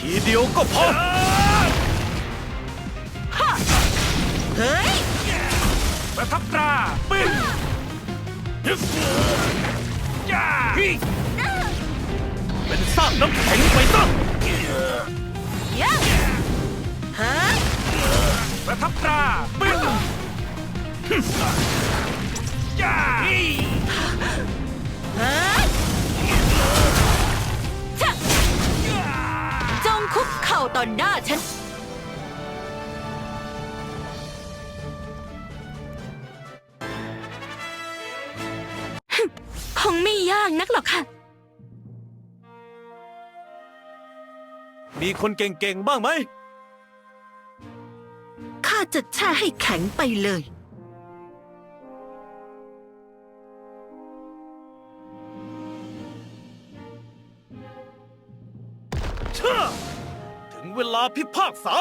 ทีเดียวก็พอเฮ้ย ประทับตราปึ้งยึกย่าเป็นซากน้ำแข็งไปซะยะฮะประทับตราปึ้งย่าฮะาต่อหน้าฉัน คงไม่ยากนักหรอกค่ะ มีคนเก่งๆ บ้างไหม ข้าจะแช่ให้แข็งไปเลย ลาพิพากษา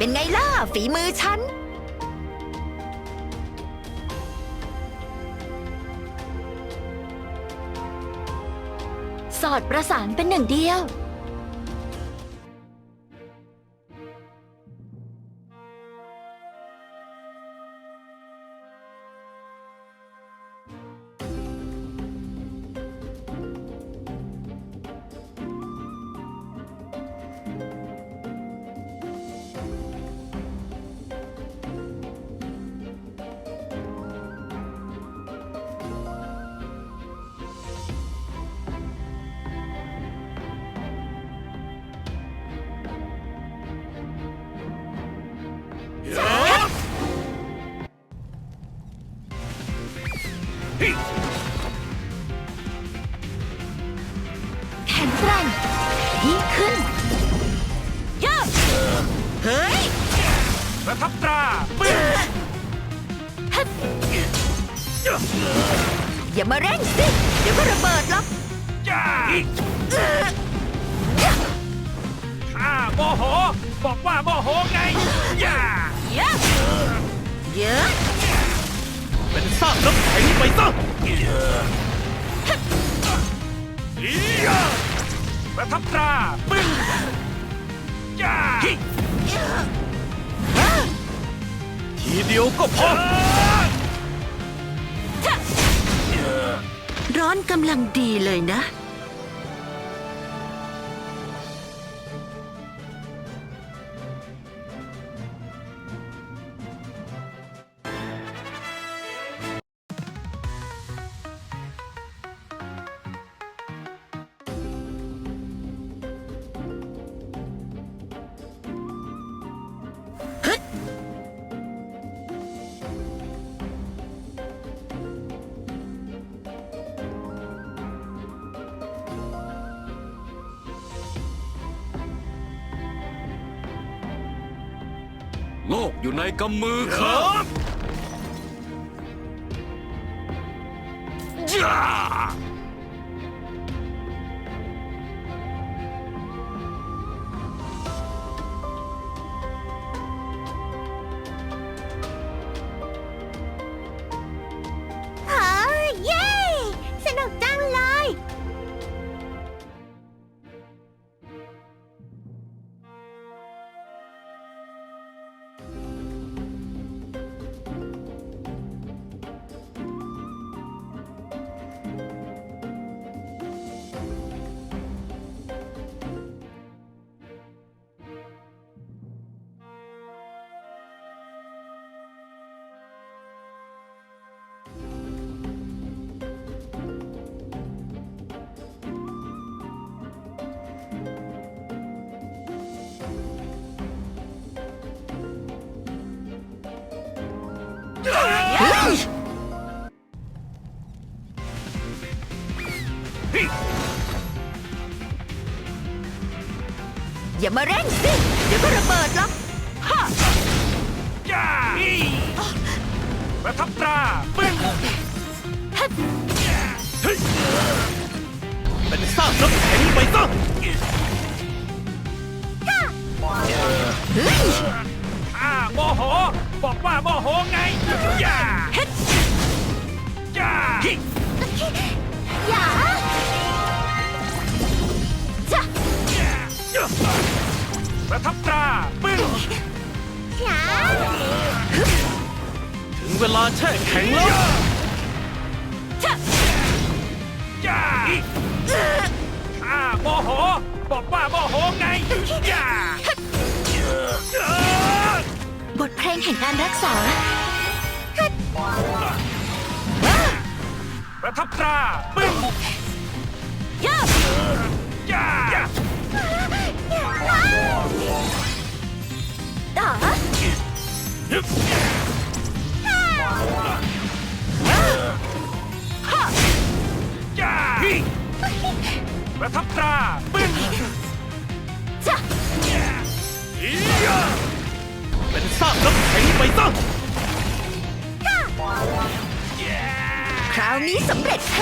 เป็นไงล่ะ ฝีมือฉัน สอดประสานเป็นหนึ่งเดียว เยอะ เป็นซากน้ำแข็งไปซะอียะประทับตราปึ้งย่าทีเดียวก็พอ ร้อนกำลังดีเลยนะ อยู่ในกำมือข้าย่ อย่ามาเร่งสิ เดี๋ยวก็ระเบิดหรอกฮะย่าอีประทับตราปึ้งเฮ้ยเป็นซากน้ำแข็งไปซะเฮ้ยอ่าโมโห บอกว่าโมโหไงย่าเฮ็ดย่าอย่า ประทับตราปึ้งอย่าถึงเวลาแช่แข็งแล้วจ้ะย่าอ่าโมโห บอกว่าโมโหไงย่าบทเพลงแห่งการรักษา ประทับตราปึ้งย่าย่า ประทับตราปึ้งจ้ะอียาเป็นซากน้ำแข็งไปซะคราวนี้สำเร็จแ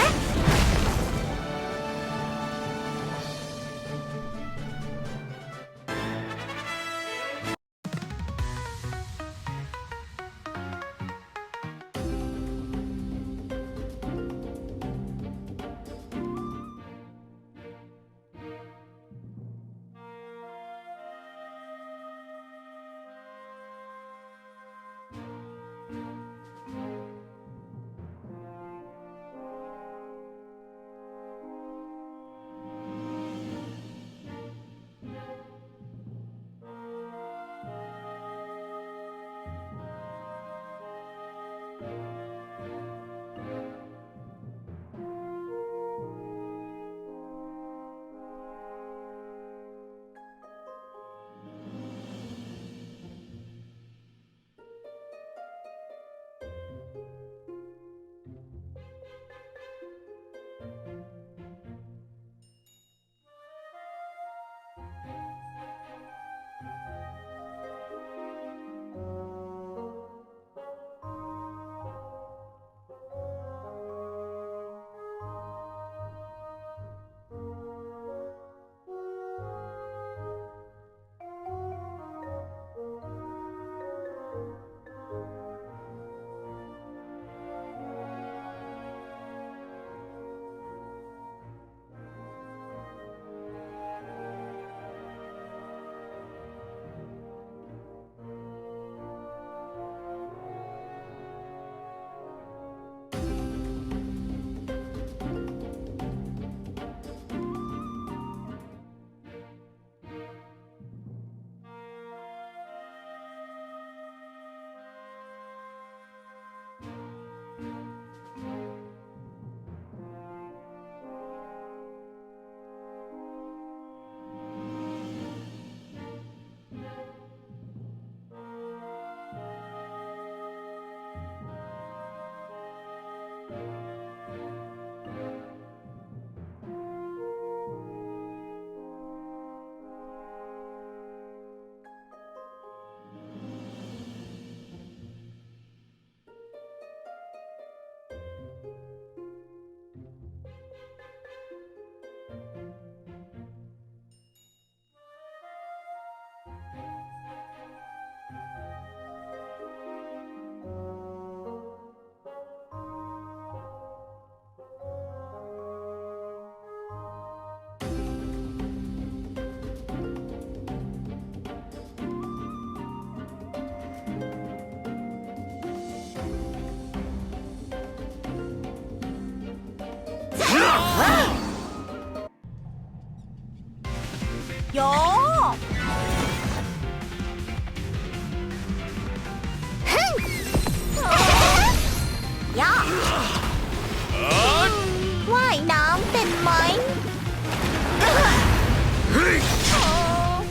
ว่ายน้ำเป็นไหม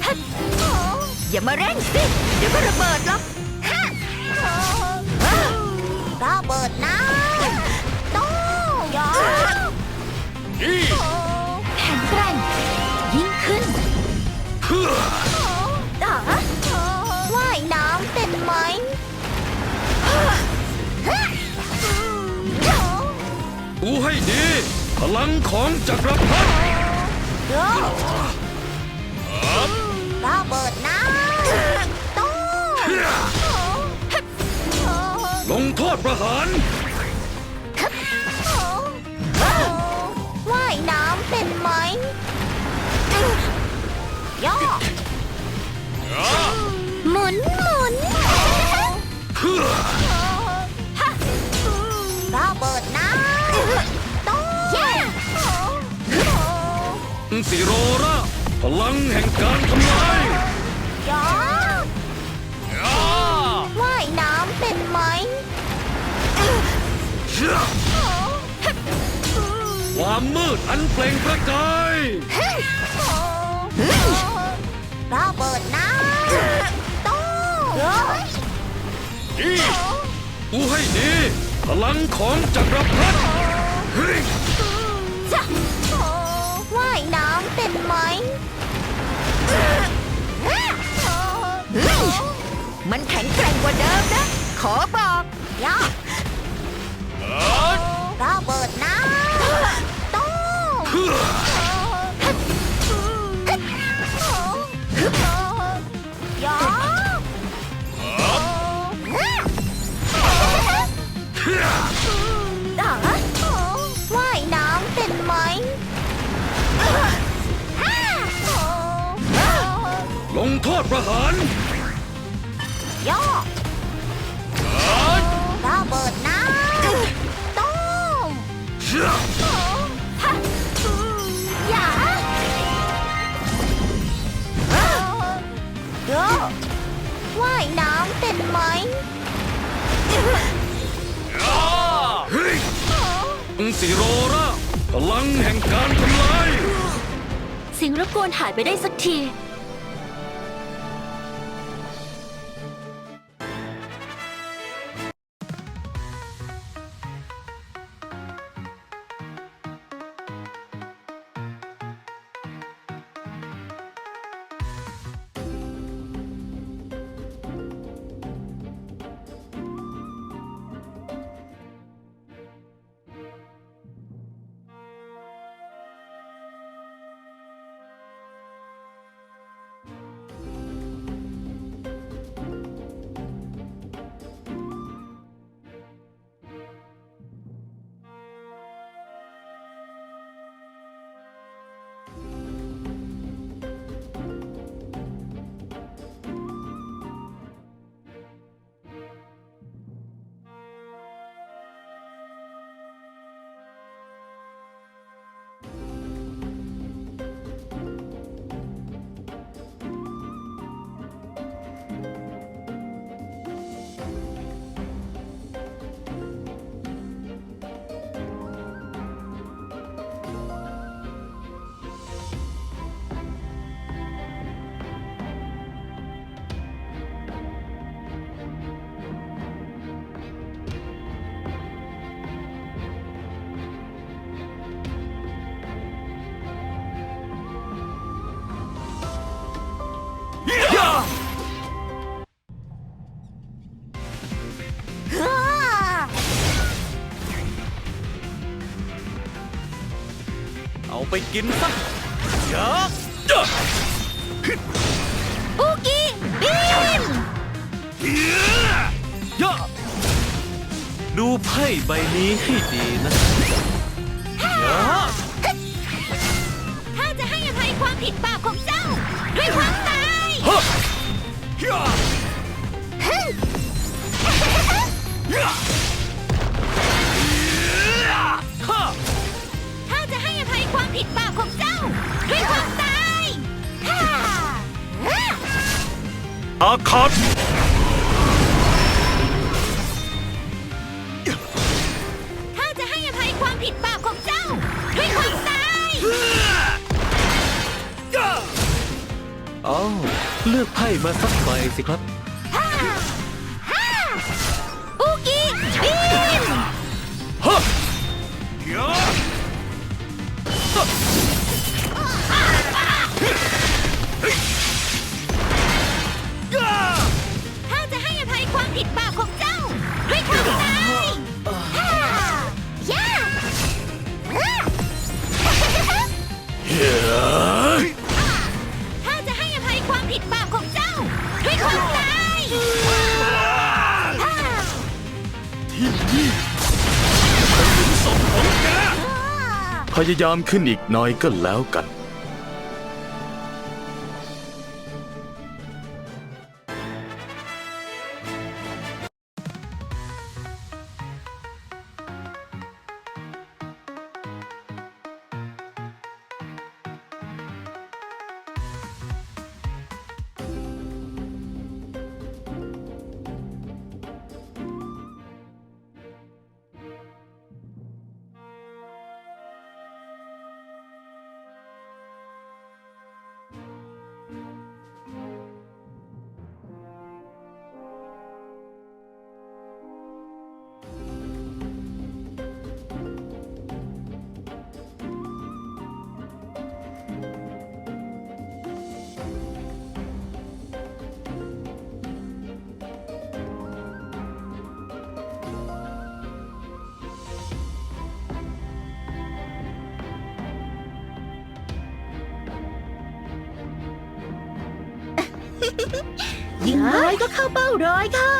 ฮัอย่ามาเร่งสิ เดี๋ยวก็ระเบิดหรอกระเบิดน้โต้ยอแข็งแกร่งยิ่งขึ้น ดูให้ดี พลังของจักรพรรดิโยระเบิดน้ำตู้ลงโทษประหารว่ายน้ำเป็นไหมย่อหมุน สิโรราพลังแห่งการทำลายย่อว่ายน้ำเป็นไหมความมืดอันเปล่งประกายระเบิดน้ำตู้อีดูให้ดีพลังของจักรพรรดิ มันแข็งแกร่งกว่าเดิมนะ ขอบอกย่าระเบิดน้ำตู้ โทษประหารย่อระเบิดน้ำตู้มเชื่ออย่าโยว่ายน้ำเป็นไหมเฮ้ยสิโรราพลังแห่งการทำลายสิ่งรบกวนหายไปได้สักที กินซะเยอะย่าบุกี้บีมเยอะดูไพ่ใบนี้ให้ดีนะเยอะข้าจะให้อภัยความผิดบาปของเจ้า ด้วยความตายฮะย่าย่ อาคัตข้าจะให้อภัยความผิดบาปของเจ้า ด้วยความตายย่าเอ้าเลือกไพ่มาสักใบสิครับ พยายามขึ้นอีกหน้อยก็แล้วกัน ยิงร้อยก็เข้าเป้าร้อยค่ะ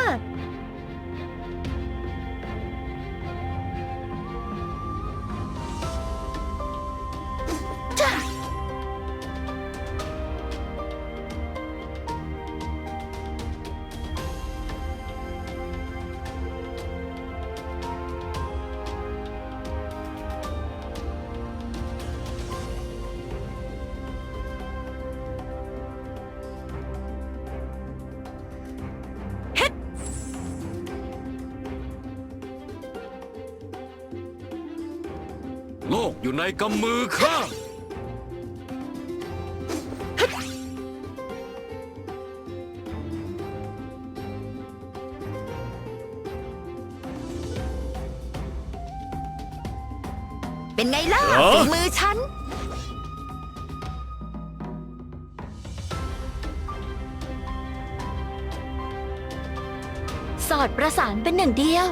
โลกอยู่ในกำมือข้า เป็นไงล่ะเหรอ ฝีมือฉัน สอดประสานเป็นหนึ่งเดียว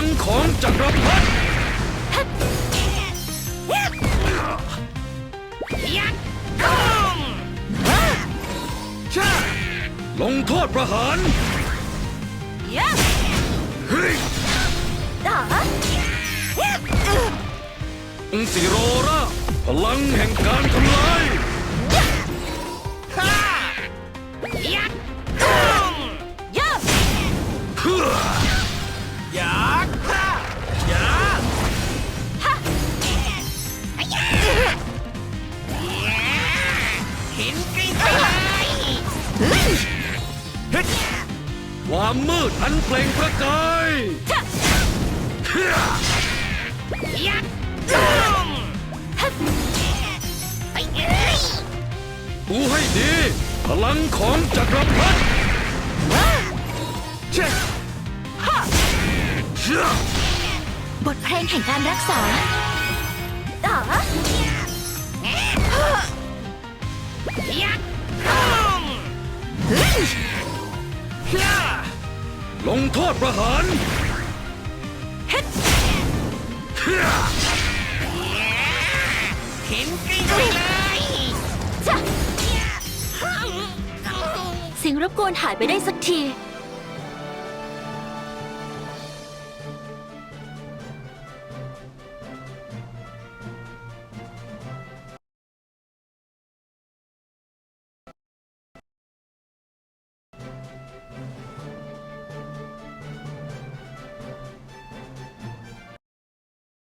ลังของจักรพรรดิยักชาลงโทษประหารยักเฮ้ยด่าองค์สิโรราพลังแห่งการทำลาย ความมืดอันเปล่งประกายยัดดูให้ดี พลังของจักรพรรดิเช็คบทเพลงแห่งการรักษาต่อยักษ์ Yeah! ลงโทษประหารเฮ็ดเห็นกลิ้งไปเลยจ้ะเสียงรบกวนหายไปได้สักที